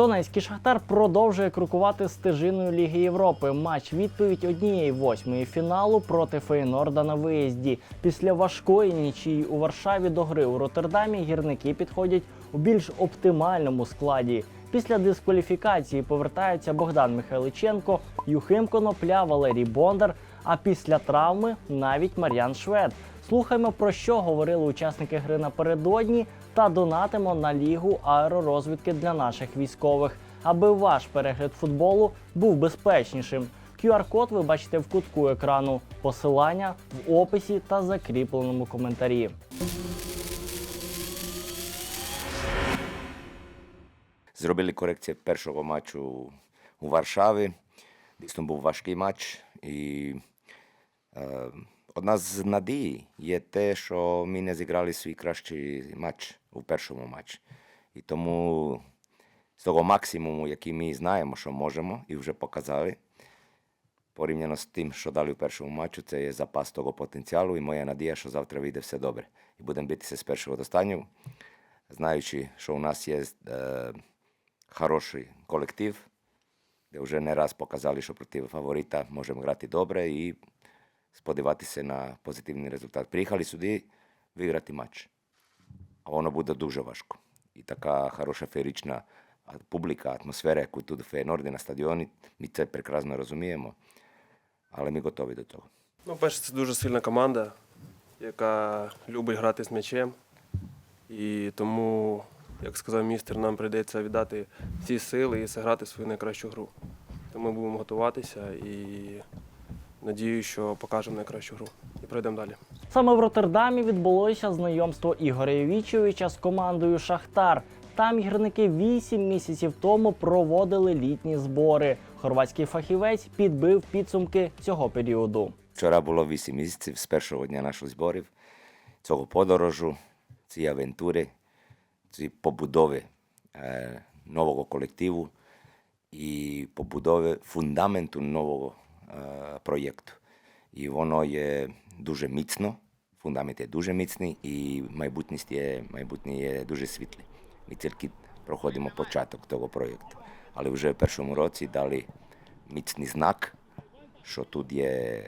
Донецький шахтар продовжує крокувати стежиною Ліги Європи. Матч відповідь однієї восьмої фіналу проти Фейнорда на виїзді. Після важкої нічії у Варшаві до гри у Роттердамі гірники підходять у більш оптимальному складі. Після дискваліфікації повертаються Богдан Михайличенко, Юхим Конопля, Валерій Бондар. А після травми навіть Мар'ян Швед. Слухаймо про що говорили учасники гри напередодні та донатимо на лігу аеророзвідки для наших військових, аби ваш перегляд футболу був безпечнішим. QR-код ви бачите в кутку екрану. Посилання в описі та закріпленому коментарі. Зробили корекцію першого матчу у Варшаві. Дійсно був важкий матч. І е, одна з надій є те, що ми не зіграли свій кращий матч у першому матчі. І тому з того максимуму, який ми знаємо, що можемо, і вже показали, порівняно з тим, що дали в першому матчі, це є запас того потенціалу. І моя надія, що завтра вийде все добре. І будемо битися з першого до останнього, знаючи, що у нас є. Е, хороший колектив, де вже не раз показали, що проти фаворита можемо грати добре і сподіватися на позитивний результат. Приїхали сюди виграти матч, а воно буде дуже важко. І така хороша феєрична публіка, атмосфера, яку тут Фейнорді на стадіоні, ми це прекрасно розуміємо, але ми готові до того. Ну, перше, це дуже сильна команда, яка любить грати з м'ячем. І тому, як сказав містер, нам прийдеться віддати всі сили і зіграти свою найкращу гру. Тому ми будемо готуватися і надію, що покажемо найкращу гру і пройдемо далі. Саме в Роттердамі відбулося знайомство Ігоря Євічовича з командою Шахтар. Там гірники 8 місяців тому проводили літні збори. Хорватський фахівець підбив підсумки цього періоду. Вчора було 8 місяців з першого дня наших зборів, цього подорожу, цієї авентури, цієї побудови е, нового колективу і побудови фундаменту нового е, проєкту. І воно є дуже міцно, фундамент є дуже міцний і майбутність є, майбутнє є дуже світле. Ми тільки проходимо початок того проєкту. Але вже в першому році дали міцний знак, що тут є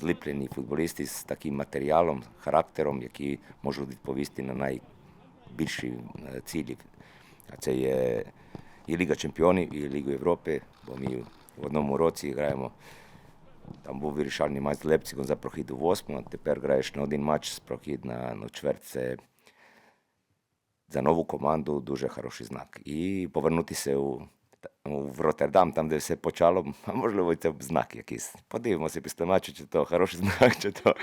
зліплені футболісти з таким матеріалом, характером, які можуть відповісти на найбільші е, цілі. А це є і Ліга Чемпіонів, і Ліга Європи, бо ми в одному році граємо. Там був вирішальний матч з Лепцигом за прохід у восьму, а тепер граєш на один матч з прохід на, на чверть. Це за нову команду дуже хороший знак. І повернутися у, в Роттердам, там, де все почало, а можливо, це знак якийсь. Подивимося після матчу, чи то хороший знак, чи то.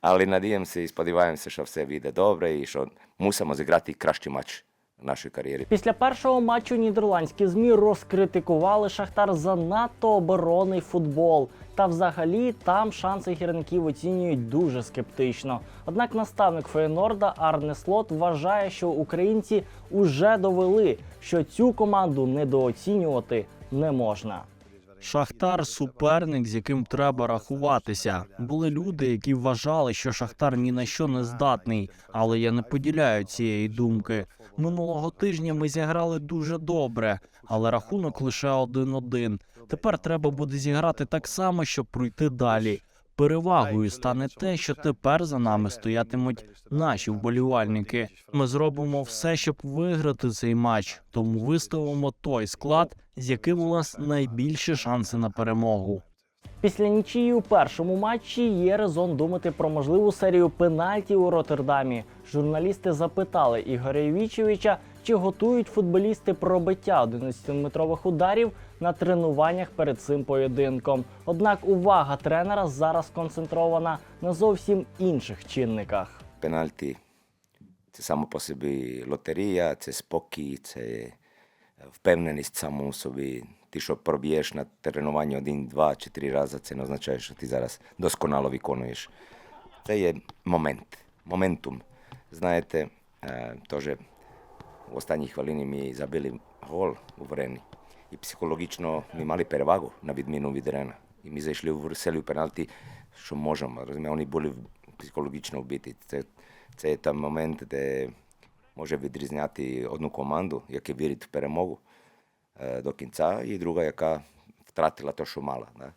Але надіємося і сподіваємося, що все вийде добре і що мусимо зіграти кращий матч нашій кар'єрі. Після першого матчу нідерландські змі розкритикували Шахтар за надто оборонний футбол. Та взагалі там шанси гірників оцінюють дуже скептично. Однак наставник Фейнорда Арне Слот вважає, що українці уже довели, що цю команду недооцінювати не можна. Шахтар суперник, з яким треба рахуватися. Були люди, які вважали, що Шахтар ні на що не здатний, але я не поділяю цієї думки. Минулого тижня ми зіграли дуже добре, але рахунок лише 1-1. Тепер треба буде зіграти так само, щоб пройти далі. Перевагою стане те, що тепер за нами стоятимуть наші вболівальники. Ми зробимо все, щоб виграти цей матч, тому виставимо той склад, з яким у нас найбільші шанси на перемогу. Після нічиї у першому матчі є резон думати про можливу серію пенальті у Роттердамі. Журналісти запитали Ігоря Євічевича, чи готують футболісти пробиття 11-метрових ударів на тренуваннях перед цим поєдинком. Однак увага тренера зараз концентрована на зовсім інших чинниках. Пенальті це само по собі лотерія, це спокій, це впевненість самому собі. Ти, що проб'єш на тренуванні один, два чи три рази, це не означає, що ти зараз досконало виконуєш. Це є момент, моментум. Знаєте, е, теж в останній хвилині ми забили гол у Врені. І психологічно ми мали перевагу на відміну від Рена. І ми зайшли в серію пенальті, що можемо. Розумієте, вони були психологічно вбиті. Це, це той момент, де може відрізняти одну команду, яка вірить в перемогу, до кінця, і друга, яка втратила те, що мала. Да?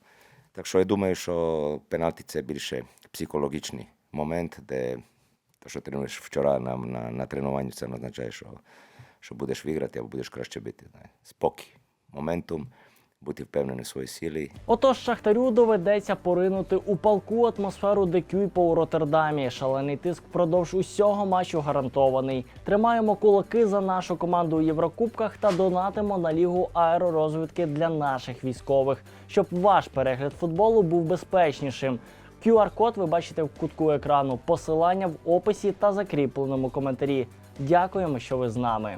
Так що я думаю, що пенальті це більше психологічний момент, де те, що тренуєш вчора на, на, на тренуванні, це не означає, що, що будеш виграти або будеш краще бити. Да? Спокій, моментум, бути впевнений в своїй силі Отож, Шахтарю доведеться поринути у палку атмосферу Декюйпа у Роттердамі. Шалений тиск впродовж усього матчу гарантований. Тримаємо кулаки за нашу команду у Єврокубках та донатимо на лігу аеророзвідки для наших військових, щоб ваш перегляд футболу був безпечнішим. QR-код ви бачите в кутку екрану. Посилання в описі та закріпленому коментарі. Дякуємо, що ви з нами.